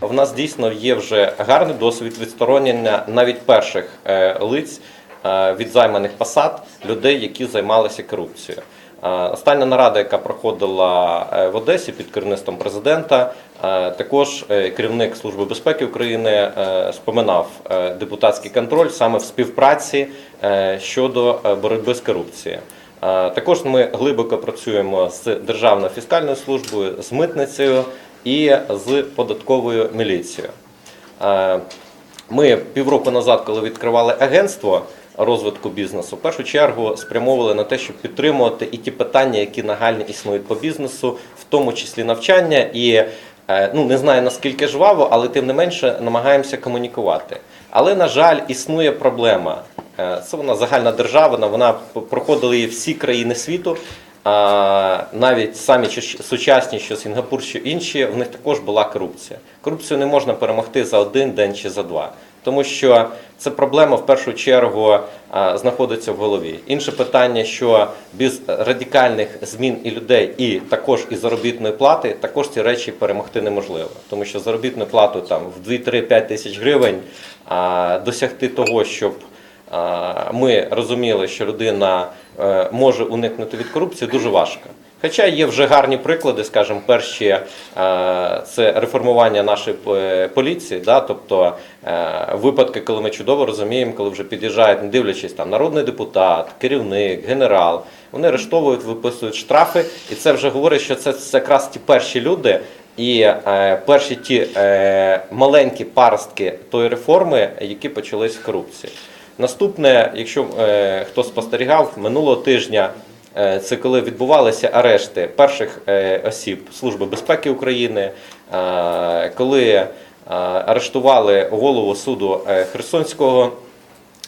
В нас дійсно є вже гарний досвід відсторонення навіть перших е, лиць е, від займаних посад людей, які займалися корупцією. Е, Остання нарада, яка проходила в Одесі під керівництвом президента, також керівник Служби безпеки України споминав депутатський контроль саме в співпраці щодо боротьби з корупцією. Також ми глибоко працюємо з Державною фіскальною службою, з митницею і з податковою міліцією. Е, Ми півроку назад, коли відкривали агентство розвитку бізнесу, в першу чергу спрямовували на те, щоб підтримувати і ті питання, які нагальні існують по бізнесу, в тому числі навчання. І е, ну не знаю наскільки жваво, але тим не менше намагаємося комунікувати. Але на жаль, існує проблема. Е, Це вона загальна державна, вона проходили всі країни світу. Навіть самі сучасні, що Сінгапур, що інші, в них також була корупція. Корупцію не можна перемогти за один день чи за два, тому що це проблема в першу чергу знаходиться в голові. Інше питання, що без радикальних змін і людей, і також і заробітної плати, також ці речі перемогти неможливо, тому що заробітну плату там в 2-3-5 тисяч гривень досягти того, щоб ми розуміли, що людина може уникнути від корупції, дуже важко. Хоча є вже гарні приклади, скажімо, перші е, це реформування нашої е, поліції, да, тобто е, випадки, коли ми чудово розуміємо, коли вже під'їжджають, не дивлячись там народний депутат, керівник, генерал, вони арештовують, виписують штрафи, і це вже говорить, що це, це якраз ті перші люди. І е, перші ті е, маленькі паростки тої реформи, які почались з корупції. Наступне, якщо е, хто спостерігав, минулого тижня е, це коли відбувалися арешти перших е, осіб Служби безпеки України, е, коли е, арештували голову суду е, Херсонського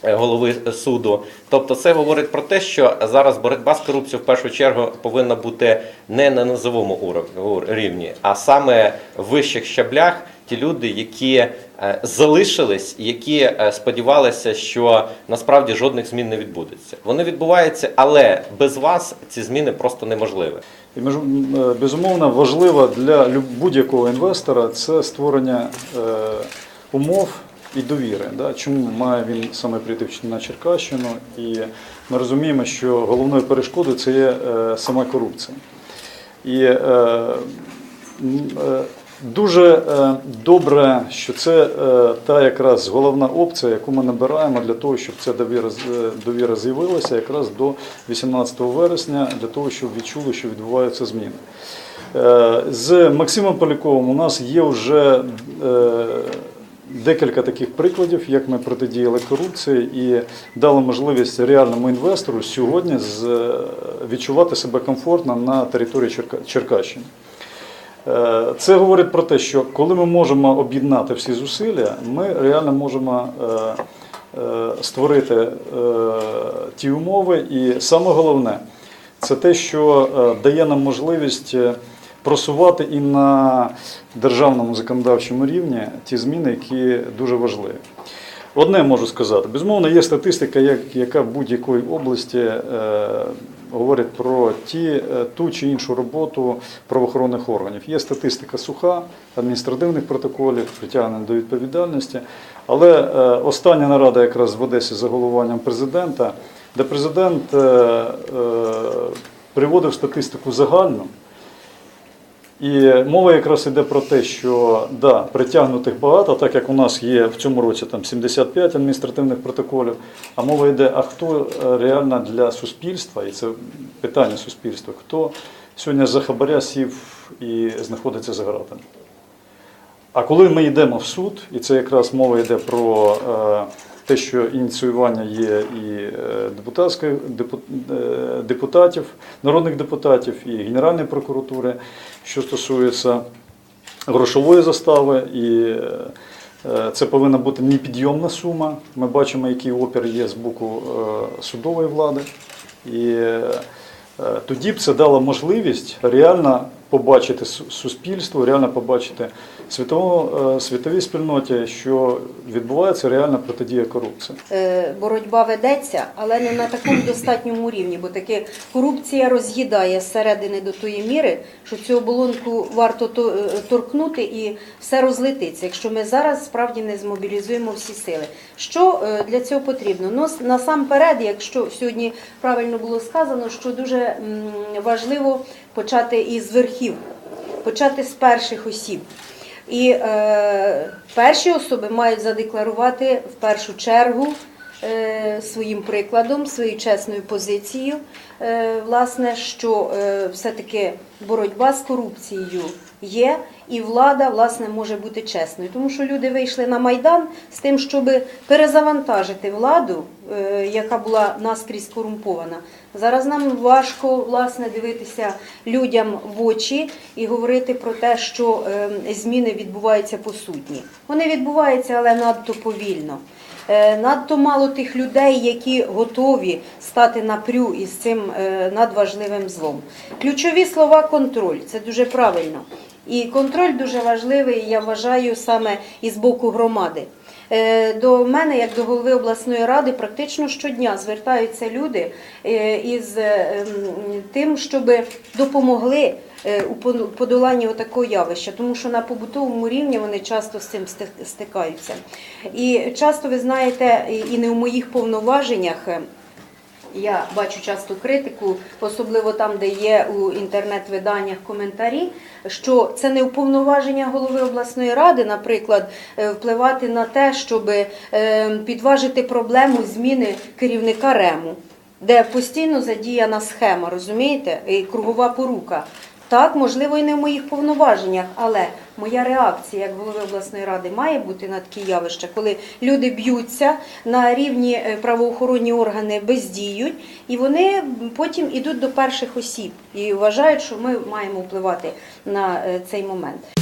е, голови суду. Тобто це говорить про те, що зараз боротьба з корупцією в першу чергу повинна бути не на низовому рівні, а саме в вищих щаблях ті люди, які е, залишились, які е, сподівалися, що насправді жодних змін не відбудеться. Вони відбуваються, але без вас ці зміни просто неможливі. І е, безумовно важливо для будь-якого інвестора це створення умов і довіри. Да? Чому має він саме прийти на Черкащину? І ми розуміємо, що головною перешкодою це є сама корупція. І е, е, дуже е, добре, що це е, та якраз головна опція, яку ми набираємо для того, щоб ця довіра, е, довіра з'явилася якраз до 18 вересня, для того, щоб відчули, що відбуваються зміни. З Максимом Поляковим у нас є вже декілька таких прикладів, як ми протидіяли корупції і дали можливість реальному інвестору сьогодні відчувати себе комфортно на території Черка- Черкащини. Е, Це говорить про те, що коли ми можемо об'єднати всі зусилля, ми реально можемо е, е, створити ті умови. І саме головне, це те, що дає нам можливість просувати і на державному законодавчому рівні ті зміни, які дуже важливі. Одне можу сказати, безумовно, є статистика, яка в будь-якої області говорить про ті, е, ту чи іншу роботу правоохоронних органів. Є статистика суха, адміністративних протоколів, притягнення до відповідальності. Але е, остання нарада якраз в Одесі за головуванням президента, де президент е, приводив статистику загальну. І мова якраз йде про те, що да, притягнутих багато, так як у нас є в цьому році там 75 адміністративних протоколів. А мова йде, а хто е, реально для суспільства, і це питання суспільства, хто сьогодні за хабаря сів і знаходиться за ґратами. А коли ми йдемо в суд, і це якраз мова йде про е, те, що ініціювання є і е, депутатської депу- е, депутатів, народних депутатів, і Генеральної прокуратури, що стосується грошової застави, і е, це повинна бути непідйомна сума. Ми бачимо, який опір є з боку судової влади. І тоді б це дало можливість реально побачити су- суспільство, реально побачити світову, е, світовій спільноті, що відбувається реальна протидія корупції. Е, боротьба ведеться, але не на такому достатньому рівні, бо таки корупція роз'їдає зсередини до тої міри, що цю оболонку варто то- е, торкнути і все розлетиться, якщо ми зараз справді не змобілізуємо всі сили. Що для цього потрібно? Ну, насамперед, якщо сьогодні правильно було сказано, що дуже важливо почати із верхів, почати з перших осіб. І е, перші особи мають задекларувати в першу чергу е, своїм прикладом, своєю чесною позицією, е, власне, що е, все-таки боротьба з корупцією є, і влада власне може бути чесною. Тому що люди вийшли на майдан з тим, щоб перезавантажити владу, е, яка була наскрізь корумпована. Зараз нам важко власне дивитися людям в очі і говорити про те, що е, зміни відбуваються по сутні. Вони відбуваються, але надто повільно. Е, Надто мало тих людей, які готові стати напрю із цим надважливим злом. Ключові слова контроль це дуже правильно. І контроль дуже важливий, я вважаю, саме із боку громади. Е, До мене, як до голови обласної ради, практично щодня звертаються люди е, із е, тим, щоб допомогли у подоланні такого явища, тому що на побутовому рівні вони часто з цим стикаються. І часто ви знаєте, і- і не у моїх повноваженнях. Я бачу часто критику, особливо там, де є у інтернет-виданнях коментарі, що це не уповноваження голови обласної ради, наприклад, е, впливати на те, щоб е, підважити проблему зміни керівника РЕМу, де постійно задіяна схема, розумієте, і кругова порука. Так, можливо, і не в моїх повноваженнях, але моя реакція як голови обласної ради має бути на такі явища, коли люди б'ються на рівні е, правоохоронні органи бездіють, і вони потім ідуть до перших осіб і вважають, що ми маємо впливати на е, цей момент.